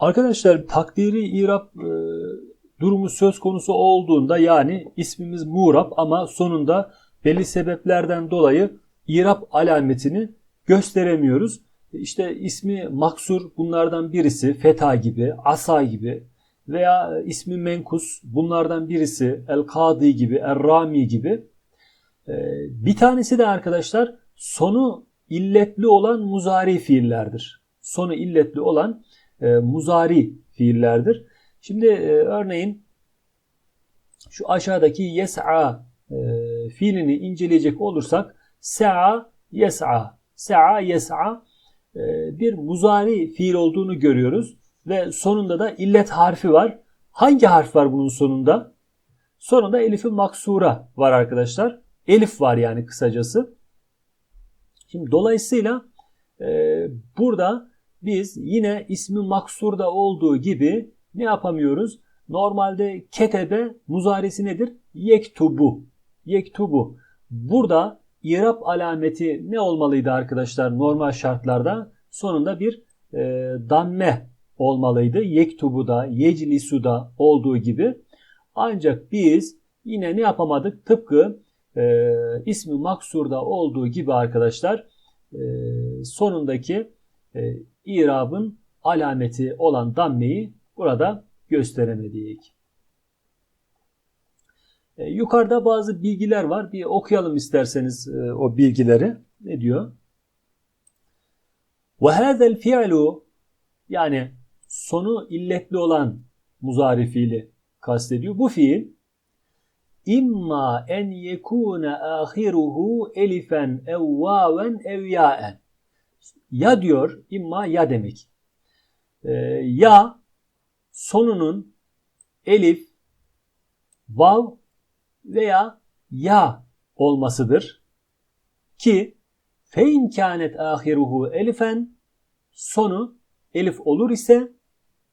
Arkadaşlar takdiri irap e, durumu söz konusu olduğunda yani ismimiz Muğrab ama sonunda belli sebeplerden dolayı irap alametini gösteremiyoruz. İşte ismi maksur bunlardan birisi feta gibi, asa gibi veya ismi menkus bunlardan birisi el kadi gibi, er rami gibi. E, bir tanesi de arkadaşlar sonu illetli olan muzari fiillerdir. Sonu illetli olan e, muzari fiillerdir. Şimdi e, örneğin şu aşağıdaki yes'a e, fiilini inceleyecek olursak se'a yes'a se'a yes'a e, bir muzari fiil olduğunu görüyoruz ve sonunda da illet harfi var. Hangi harf var bunun sonunda? Sonunda elifi maksura var arkadaşlar. Elif var yani kısacası. Şimdi dolayısıyla e, burada biz yine ismi maksurda olduğu gibi ne yapamıyoruz? Normalde ketebe muzaresi nedir? Yektubu. Yektubu. Burada irap alameti ne olmalıydı arkadaşlar normal şartlarda? Sonunda bir e, damme olmalıydı. Yektubu'da, yeclisu'da olduğu gibi. Ancak biz yine ne yapamadık? Tıpkı e, ismi maksurda olduğu gibi arkadaşlar e, sonundaki e, irabın alameti olan dammeyi burada gösteremedik. E, yukarıda bazı bilgiler var. Bir okuyalım isterseniz e, o bilgileri. Ne diyor? وَهَذَا الْفِعْلُ Yani sonu illetli olan muzari fiili kastediyor. Bu fiil imma en yekune ahiruhu elifen ev vaven ev yaen. ya diyor, imma ya demek. Ee, ya sonunun elif, vav veya ya olmasıdır. Ki fe imkanet ahiruhu elifen sonu elif olur ise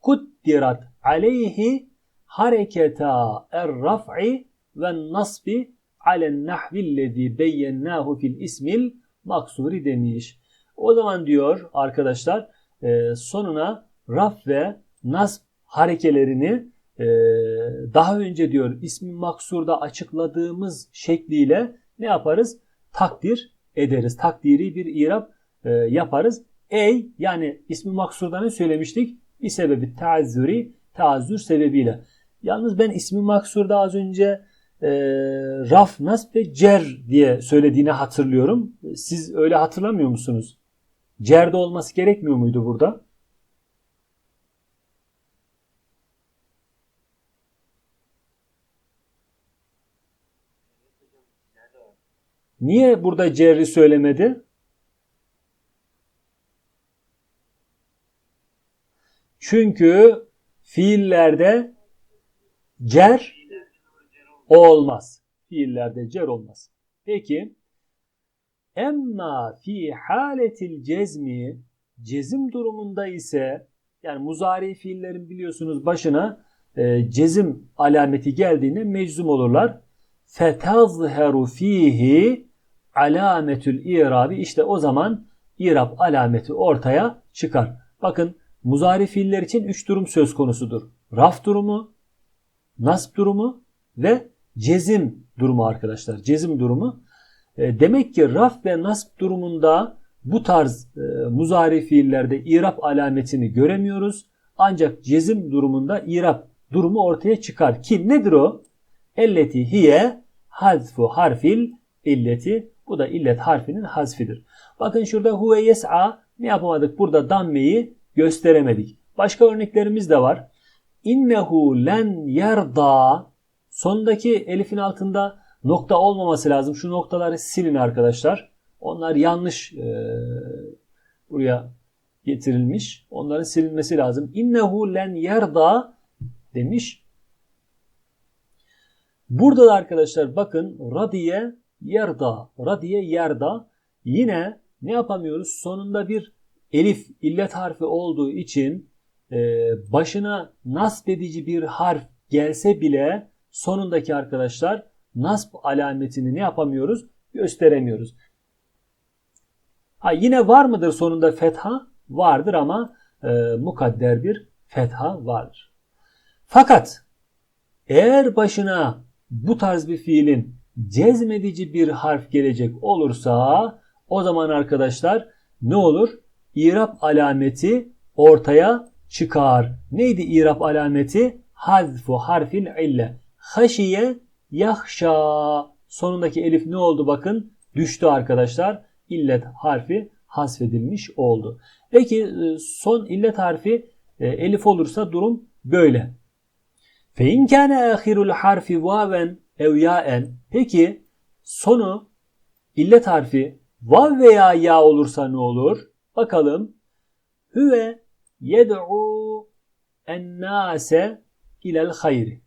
kuddirat aleyhi hareketa er-raf'i ve nasbi alen nahvillezi beyyennahu fil ismil maksuri demiş. O zaman diyor arkadaşlar e, sonuna raf ve nasb harekelerini e, daha önce diyor ismi maksurda açıkladığımız şekliyle ne yaparız? Takdir ederiz. Takdiri bir irab e, yaparız. Ey yani ismi maksurda ne söylemiştik? Bir sebebi taazzüri, taazzür sebebiyle. Yalnız ben ismi maksurda az önce e, raf, nasb ve cer diye söylediğini hatırlıyorum. Siz öyle hatırlamıyor musunuz? Cer'de olması gerekmiyor muydu burada? Niye burada cerri söylemedi? Çünkü fiillerde cer olmaz. Fiillerde cer olmaz. Peki emma fi haletil cezmi cezim durumunda ise yani muzari fiillerin biliyorsunuz başına e, cezim alameti geldiğinde meczum olurlar. Fetazheru fihi alametül irabi işte o zaman irab alameti ortaya çıkar. Bakın muzari fiiller için 3 durum söz konusudur. Raf durumu, nasb durumu ve cezim durumu arkadaşlar. Cezim durumu. E, demek ki raf ve nasb durumunda bu tarz e, muzari fiillerde irap alametini göremiyoruz. Ancak cezim durumunda irap durumu ortaya çıkar. Ki nedir o? Elleti hiye hazfu harfil illeti. Bu da illet harfinin hazfidir. Bakın şurada huve yes'a ne yapamadık? Burada dammeyi gösteremedik. Başka örneklerimiz de var. İnnehu len yerda sondaki elifin altında nokta olmaması lazım. Şu noktaları silin arkadaşlar. Onlar yanlış e, buraya getirilmiş. Onların silinmesi lazım. İnnehu len yerda demiş. Burada da arkadaşlar bakın radiye yerda. Radiye yerda. Yine ne yapamıyoruz? Sonunda bir elif illet harfi olduğu için e, başına nasb edici bir harf gelse bile sonundaki arkadaşlar nasb alametini ne yapamıyoruz? Gösteremiyoruz. Ha yine var mıdır sonunda fetha? Vardır ama e, mukadder bir fetha vardır. Fakat eğer başına bu tarz bir fiilin cezmedici bir harf gelecek olursa o zaman arkadaşlar ne olur? İrab alameti ortaya çıkar. Neydi irab alameti? Hazfu harfin ille. Haşiye yahşa. Sonundaki elif ne oldu bakın? Düştü arkadaşlar. İllet harfi hasfedilmiş oldu. Peki e, son illet harfi e, elif olursa durum böyle. Fe in kana ahirul harfi vaven ev yaen. Peki sonu illet harfi vav veya ya olursa ne olur? Bakalım. Hüve yed'u ennase ilel hayri.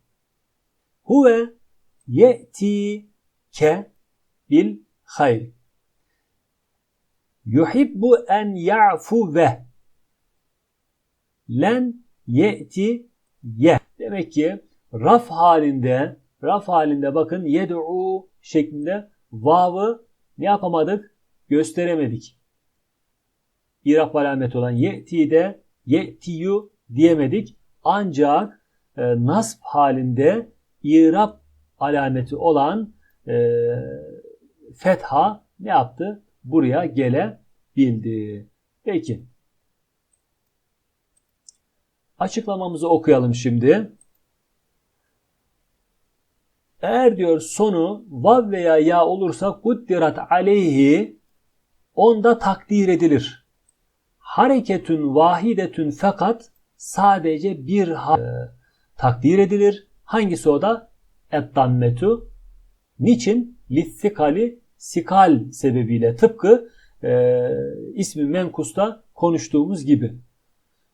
Huve ye'ti ke bil hayri. Yuhibbu en ya'fu ve len ye'ti ye. Demek ki raf halinde raf halinde bakın yed'u şeklinde vav'ı ne yapamadık? Gösteremedik. İrab alameti olan ye'ti'de ye'tiyu diyemedik. Ancak e, nasb halinde İrab alameti olan e, fetha ne yaptı? Buraya gelebildi. Peki. Açıklamamızı okuyalım şimdi. Eğer diyor sonu vav veya ya olursa kuddirat aleyhi onda takdir edilir. Hareketün vahidetün fakat sadece bir ha e, takdir edilir. Hangisi o da? Eddammetu. Niçin? Lissikali sikal sebebiyle tıpkı e, ismi menkusta konuştuğumuz gibi.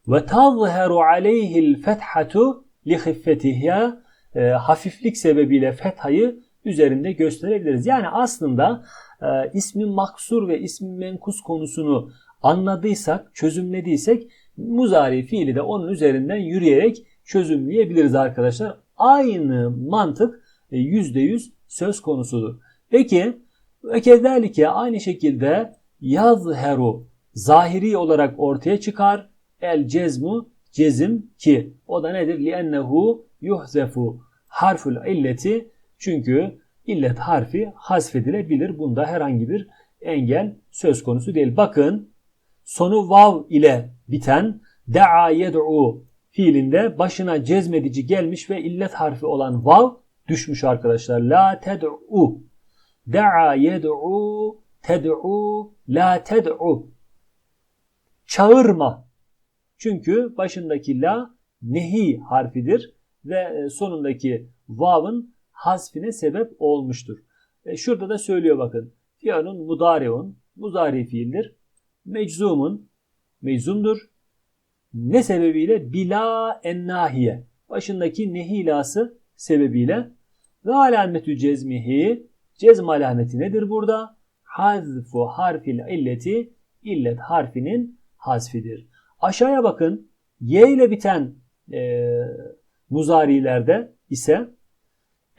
Ve tazheru aleyhil fethatu li hiffetihya e, hafiflik sebebiyle fethayı üzerinde gösterebiliriz. Yani aslında e, ismi maksur ve ismi menkus konusunu anladıysak, çözümlediysek muzari fiili de onun üzerinden yürüyerek çözümleyebiliriz arkadaşlar. Aynı mantık %100 e, söz konusudur. Peki ve kezalike aynı şekilde yazheru zahiri olarak ortaya çıkar. El cezmu cezim ki o da nedir? Liennehu yuhzefu harful illeti çünkü illet harfi hasfedilebilir. Bunda herhangi bir engel söz konusu değil. Bakın sonu vav ile biten da'a yed'u fiilinde başına cezmedici gelmiş ve illet harfi olan vav düşmüş arkadaşlar. La ted'u. Da'a yed'u ted'u la ted'u. Çağırma. Çünkü başındaki la nehi harfidir ve e, sonundaki vav'ın hasfine sebep olmuştur. E şurada da söylüyor bakın. Fiyanun mudariun muzari fiildir. Meczumun meczumdur. Ne sebebiyle? Bila ennahiye. Başındaki nehilası sebebiyle. Ve alametü cezmihi. Cezm alameti nedir burada? Hazfu harfil illeti. illet harfinin hasfidir. Aşağıya bakın. Y ile biten e, muzarilerde ise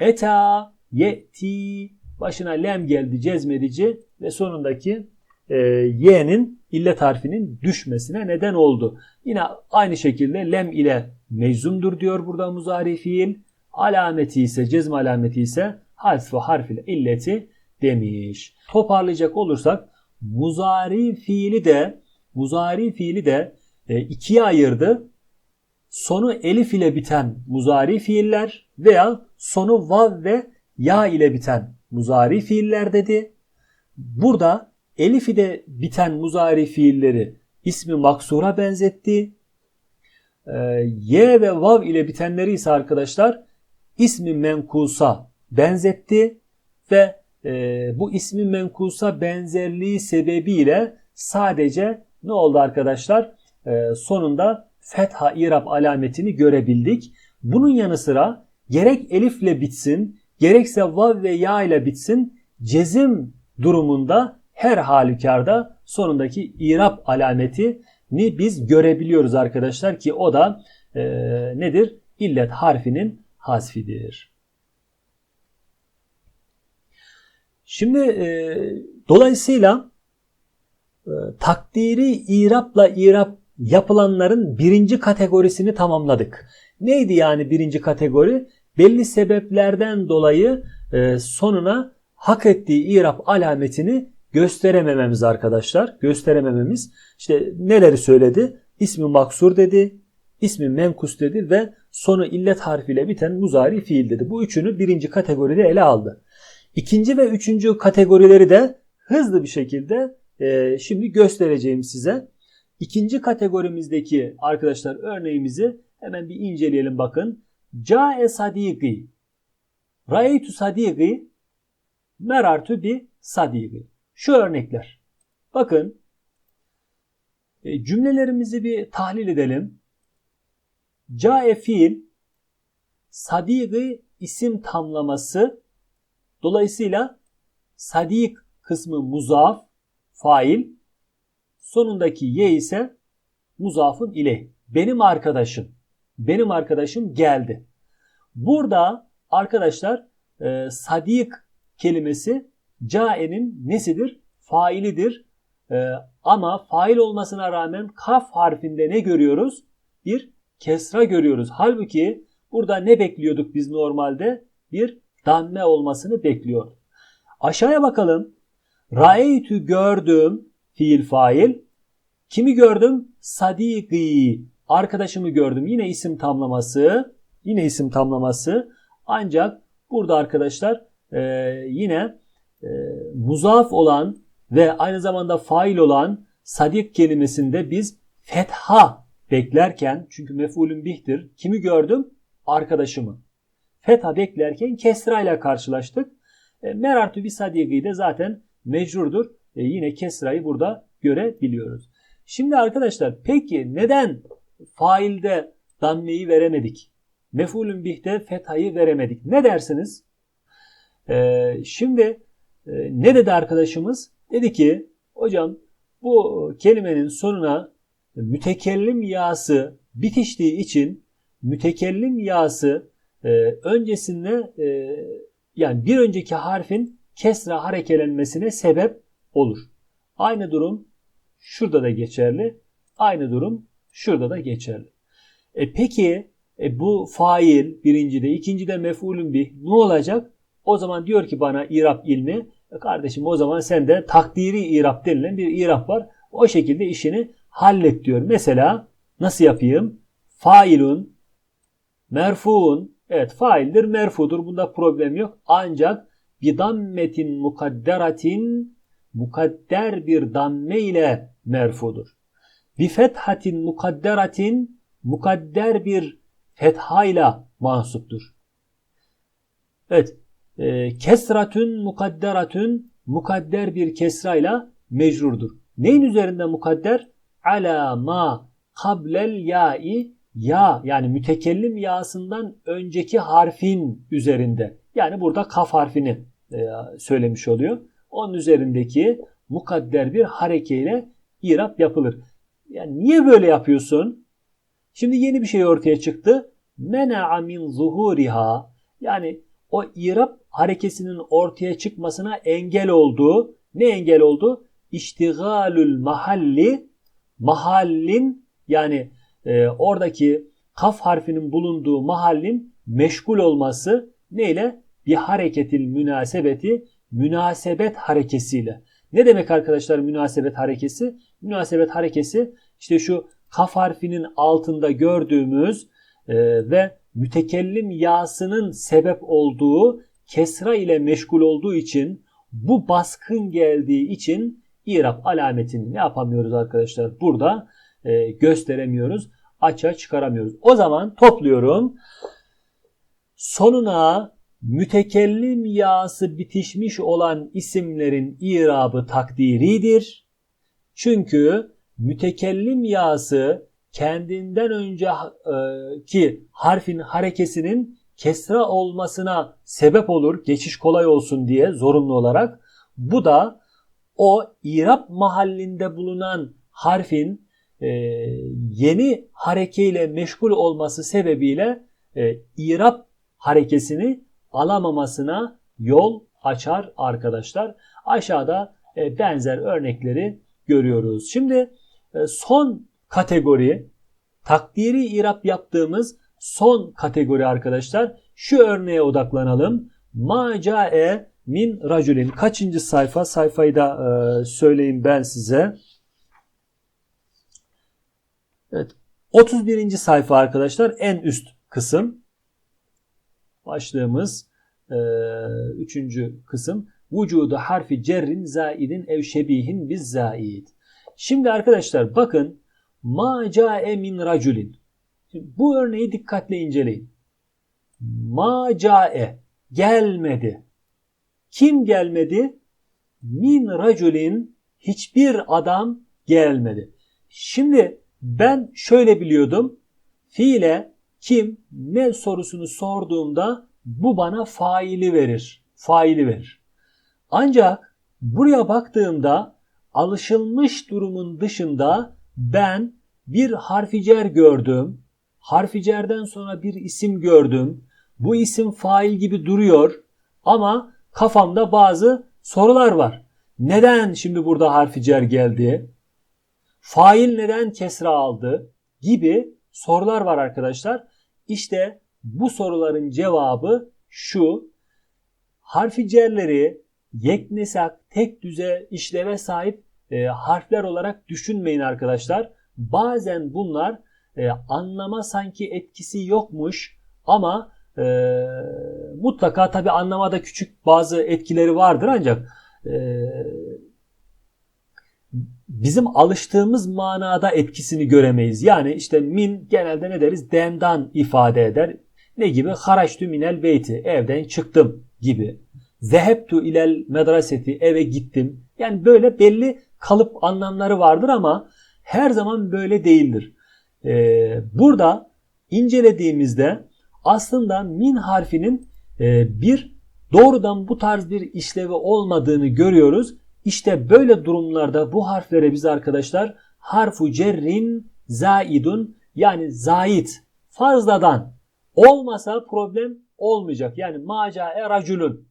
eta, yeti, başına lem geldi cezmedici ve sonundaki e, y'nin illet harfinin düşmesine neden oldu. Yine aynı şekilde lem ile meczumdur diyor burada muzari fiil. Alameti ise cezm alameti ise hasfu harfil illeti demiş. Toparlayacak olursak muzari fiili de muzari fiili de e, ikiye ayırdı. Sonu elif ile biten muzari fiiller veya sonu vav ve ya ile biten muzari fiiller dedi. Burada elif ile biten muzari fiilleri ismi maksura benzetti. Ee, y ve vav ile bitenleri ise arkadaşlar ismi menkusa benzetti ve e, bu ismi menkusa benzerliği sebebiyle sadece ne oldu arkadaşlar? E, sonunda fetha irab alametini görebildik. Bunun yanı sıra gerek elifle bitsin, gerekse vav ve ya ile bitsin, cezim durumunda her halükarda sonundaki irab alametini biz görebiliyoruz arkadaşlar ki o da e, nedir? İllet harfinin hasfidir. Şimdi e, dolayısıyla e, takdiri irapla irap yapılanların birinci kategorisini tamamladık. Neydi yani birinci kategori? Belli sebeplerden dolayı e, sonuna hak ettiği irap alametini gösteremememiz arkadaşlar. Gösteremememiz. İşte neleri söyledi? İsmi maksur dedi, ismi menkus dedi ve sonu illet harfiyle biten muzari fiil dedi. Bu üçünü birinci kategoride ele aldı. İkinci ve üçüncü kategorileri de hızlı bir şekilde e, şimdi göstereceğim size. İkinci kategorimizdeki arkadaşlar örneğimizi hemen bir inceleyelim bakın. Cae sadiki. Ra'eytu sadiki. Merartu bi sadiki. Şu örnekler. Bakın e, cümlelerimizi bir tahlil edelim. Cae fiil sadiki isim tamlaması dolayısıyla sadik kısmı muzaf fail sonundaki ye ise muzafın ile. Benim arkadaşım. Benim arkadaşım geldi. Burada arkadaşlar e, sadik kelimesi cae'nin nesidir? Failidir. E, ama fail olmasına rağmen kaf harfinde ne görüyoruz? Bir kesra görüyoruz. Halbuki burada ne bekliyorduk biz normalde? Bir damme olmasını bekliyor. Aşağıya bakalım. Ra'eytü gördüm fiil fail. Kimi gördüm? Sadiki. Arkadaşımı gördüm. Yine isim tamlaması. Yine isim tamlaması. Ancak burada arkadaşlar e, yine e, muzaf olan ve aynı zamanda fail olan sadik kelimesinde biz fetha beklerken çünkü mef'ulün bihtir. Kimi gördüm? Arkadaşımı. Fetha beklerken kesra ile karşılaştık. E, merartu bir sadiki de zaten mecrurdur. E, yine kesrayı burada görebiliyoruz. Şimdi arkadaşlar peki neden failde dammeyi veremedik? Mef'ulün bihte fethayı veremedik. Ne dersiniz? Ee, şimdi ne dedi arkadaşımız? Dedi ki hocam bu kelimenin sonuna mütekellim yası bitiştiği için mütekellim yası e, öncesinde e, yani bir önceki harfin kesra harekelenmesine sebep olur. Aynı durum şurada da geçerli. Aynı durum şurada da geçerli. E peki e bu fail birincide, ikincide mef'ulün bir ne olacak? O zaman diyor ki bana irap ilmi e kardeşim o zaman sende takdiri irap denilen bir irap var. O şekilde işini hallet diyor. Mesela nasıl yapayım? Failun, merfuun, evet faildir, merfudur. Bunda problem yok. Ancak bir dammetin mukadderatin mukadder bir damme ile merfudur. Bi fethatin mukadderatin mukadder bir fethayla mansuptur. Evet. E, kesratün mukadderatün mukadder bir kesrayla mecrurdur. Neyin üzerinde mukadder? Ala ma kablel ya'i ya yani mütekellim yasından önceki harfin üzerinde. Yani burada kaf harfini e, söylemiş oluyor. Onun üzerindeki mukadder bir harekeyle irap yapılır. Yani niye böyle yapıyorsun? Şimdi yeni bir şey ortaya çıktı. Mena'a min zuhuriha yani o irap harekesinin ortaya çıkmasına engel oldu. Ne engel oldu? İştigalül mahalli mahallin yani e, oradaki kaf harfinin bulunduğu mahallin meşgul olması neyle? Bir hareketil münasebeti münasebet harekesiyle. Ne demek arkadaşlar münasebet harekesi? Münasebet harekesi işte şu kaf harfinin altında gördüğümüz e, ve mütekellim yasının sebep olduğu kesra ile meşgul olduğu için bu baskın geldiği için irap alametini ne yapamıyoruz arkadaşlar? Burada e, gösteremiyoruz. Açığa çıkaramıyoruz. O zaman topluyorum. Sonuna mütekellim yası bitişmiş olan isimlerin irabı takdiridir. Çünkü mütekellim yası kendinden önceki harfin harekesinin kesra olmasına sebep olur. Geçiş kolay olsun diye zorunlu olarak. Bu da o irap mahallinde bulunan harfin e, yeni harekeyle meşgul olması sebebiyle e, irap harekesini alamamasına yol açar arkadaşlar. Aşağıda e, benzer örnekleri görüyoruz. Şimdi e, son kategori takdiri irap yaptığımız son kategori arkadaşlar. Şu örneğe odaklanalım. Ma cae min raculin. Kaçıncı sayfa? Sayfayı da e, söyleyeyim ben size. Evet. 31. sayfa arkadaşlar. En üst kısım. Başlığımız e, üçüncü kısım. Vücudu harfi cerrin zaidin ev şebihin biz zaid. Şimdi arkadaşlar bakın ma cae min raculin. Bu örneği dikkatle inceleyin. Ma cae gelmedi. Kim gelmedi? Min raculin hiçbir adam gelmedi. Şimdi ben şöyle biliyordum. Fiile kim ne sorusunu sorduğumda bu bana faili verir. Faili verir. Ancak buraya baktığımda alışılmış durumun dışında ben bir harficer gördüm. Harficerden sonra bir isim gördüm. Bu isim fail gibi duruyor ama kafamda bazı sorular var. Neden şimdi burada harficer geldi? Fail neden kesra aldı? Gibi sorular var arkadaşlar. İşte bu soruların cevabı şu. Harficerleri yeknesak, tek düze işleve sahip e, harfler olarak düşünmeyin arkadaşlar. Bazen bunlar e, anlama sanki etkisi yokmuş ama e, mutlaka tabi anlamada küçük bazı etkileri vardır ancak e, bizim alıştığımız manada etkisini göremeyiz. Yani işte min genelde ne deriz? Dendan ifade eder. Ne gibi? Haraçtü minel beyti. Evden çıktım gibi. Zehebtu ilel medraseti. Eve gittim. Yani böyle belli kalıp anlamları vardır ama her zaman böyle değildir. Ee, burada incelediğimizde aslında min harfinin e, bir doğrudan bu tarz bir işlevi olmadığını görüyoruz. İşte böyle durumlarda bu harflere biz arkadaşlar harfu cerrin zaidun yani zait fazladan olmasa problem olmayacak. Yani maca eraculun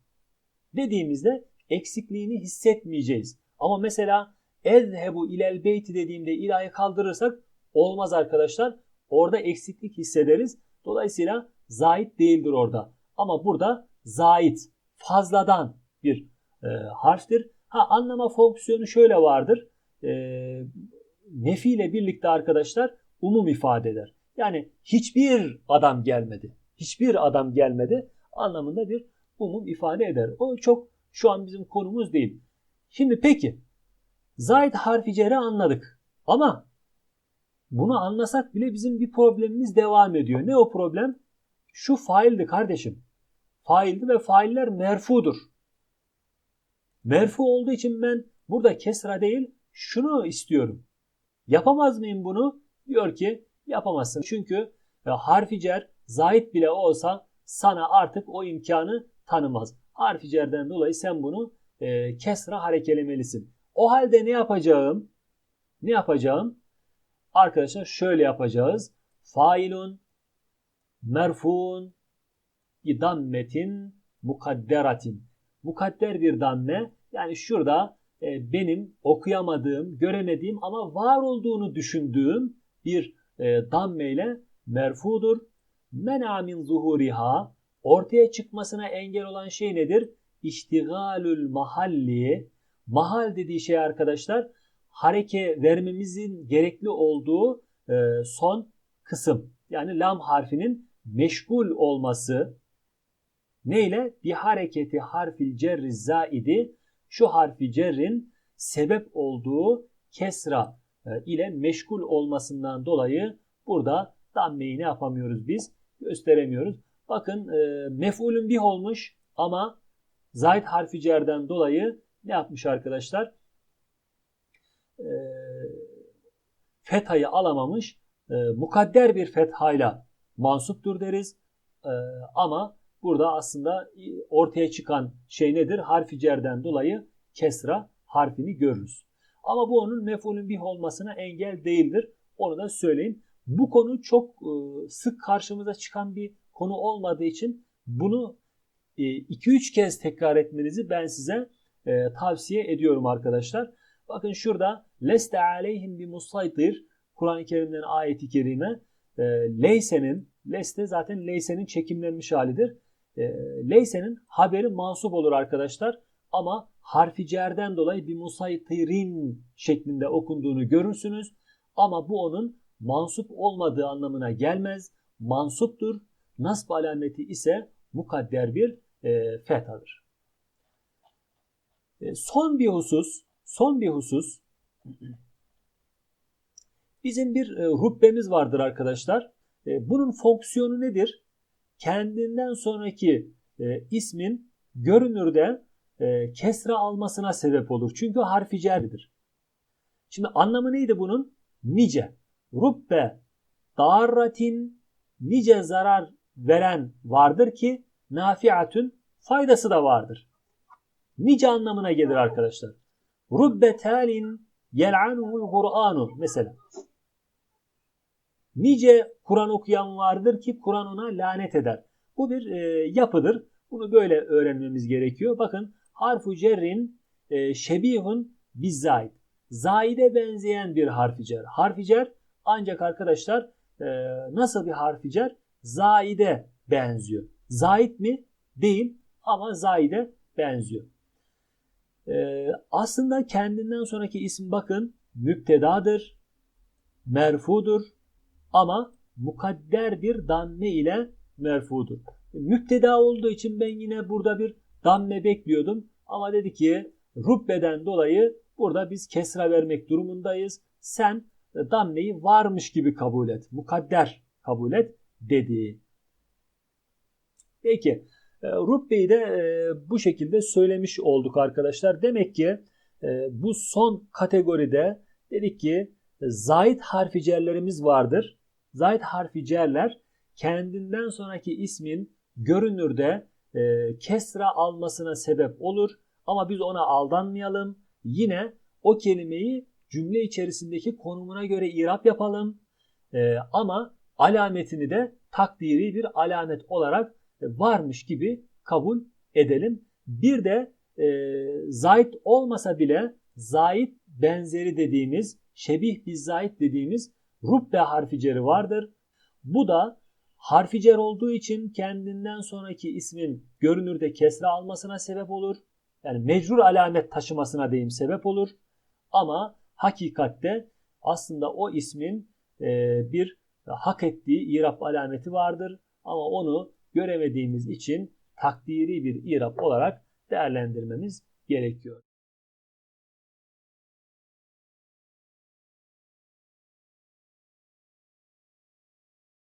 dediğimizde eksikliğini hissetmeyeceğiz. Ama mesela ezhebu ilel beyti dediğimde ilahı kaldırırsak olmaz arkadaşlar. Orada eksiklik hissederiz. Dolayısıyla zait değildir orada. Ama burada zait fazladan bir e, harftir. Ha anlama fonksiyonu şöyle vardır. E, nefi ile birlikte arkadaşlar umum ifade eder. Yani hiçbir adam gelmedi. Hiçbir adam gelmedi anlamında bir umum ifade eder. O çok şu an bizim konumuz değil. Şimdi peki zayid harfi cerre anladık. Ama bunu anlasak bile bizim bir problemimiz devam ediyor. Ne o problem? Şu faildi kardeşim. Faildi ve failler merfudur. Merfu olduğu için ben burada kesra değil şunu istiyorum. Yapamaz mıyım bunu? Diyor ki yapamazsın. Çünkü e, harfi cer zahit bile olsa sana artık o imkanı tanımaz. Harfi cerden dolayı sen bunu e, kesra harekelemelisin. O halde ne yapacağım? Ne yapacağım? Arkadaşlar şöyle yapacağız. Failun merfun idammetin mukadderatin. Mukadder bir damme yani şurada e, benim okuyamadığım, göremediğim ama var olduğunu düşündüğüm bir e, damme ile merfudur. Mena min zuhuriha ortaya çıkmasına engel olan şey nedir? İştigalül mahalli. Mahal dediği şey arkadaşlar hareke vermemizin gerekli olduğu e, son kısım. Yani lam harfinin meşgul olması neyle? Bir hareketi harfil cerri zaidi şu harfi cerrin sebep olduğu kesra e, ile meşgul olmasından dolayı burada dammeyi ne yapamıyoruz biz? Gösteremiyoruz. Bakın e, mef'ulün bih olmuş ama zayt harfi cerden dolayı ne yapmış arkadaşlar? E, fethayı alamamış. E, mukadder bir fethayla mansuptur deriz. E, ama burada aslında ortaya çıkan şey nedir? Harfi cerden dolayı kesra harfini görürüz. Ama bu onun mef'ulün bih olmasına engel değildir. Onu da söyleyeyim. Bu konu çok e, sık karşımıza çıkan bir konu olmadığı için bunu 2-3 e, kez tekrar etmenizi ben size e, tavsiye ediyorum arkadaşlar. Bakın şurada leste aleyhim bi musaytir Kur'an-ı Kerim'den ayeti kerime e, leysenin, leste zaten leysenin çekimlenmiş halidir. E, leysenin haberi mansup olur arkadaşlar ama harfi cerden dolayı bir musaytirin şeklinde okunduğunu görürsünüz. Ama bu onun mansup olmadığı anlamına gelmez. Mansuptur. Nasb alameti ise mukadder bir e, fethadır. E, son bir husus, son bir husus bizim bir e, rubbemiz vardır arkadaşlar. E, bunun fonksiyonu nedir? Kendinden sonraki e, ismin görünürde kesra almasına sebep olur. Çünkü harfi cerdir. Şimdi anlamı neydi bunun? Nice. Rubbe darratin nice zarar veren vardır ki nafiatün faydası da vardır. Nice anlamına gelir arkadaşlar. Rubbe talin yel'anuhul Kur'anu mesela. Nice Kur'an okuyan vardır ki Kur'an ona lanet eder. Bu bir e, yapıdır. Bunu böyle öğrenmemiz gerekiyor. Bakın harfu cerrin e, şebihun bizzait. Zaide benzeyen bir harfi cer. Harfi cer ancak arkadaşlar e, nasıl bir harfi cer? Zaide benziyor. Zait mi? Değil ama zaide benziyor. E, aslında kendinden sonraki isim bakın müptedadır, merfudur ama mukadder bir damme ile merfudur. Müpteda olduğu için ben yine burada bir damme bekliyordum. Ama dedi ki rubbeden dolayı burada biz kesra vermek durumundayız. Sen dammeyi varmış gibi kabul et. Mukadder kabul et dedi. Peki e, rubbeyi de e, bu şekilde söylemiş olduk arkadaşlar. Demek ki e, bu son kategoride dedik ki zait harfi cerlerimiz vardır. Zait harfi cerler kendinden sonraki ismin görünürde kesra almasına sebep olur. Ama biz ona aldanmayalım. Yine o kelimeyi cümle içerisindeki konumuna göre irap yapalım. ama alametini de takdiri bir alamet olarak varmış gibi kabul edelim. Bir de e, zait olmasa bile zait benzeri dediğimiz, şebih bir zait dediğimiz rubbe harficeri vardır. Bu da harficer olduğu için kendinden sonraki ismin görünürde kesre almasına sebep olur. Yani mecrur alamet taşımasına deyim sebep olur. Ama hakikatte aslında o ismin e, bir hak ettiği irap alameti vardır. Ama onu göremediğimiz için takdiri bir irap olarak değerlendirmemiz gerekiyor.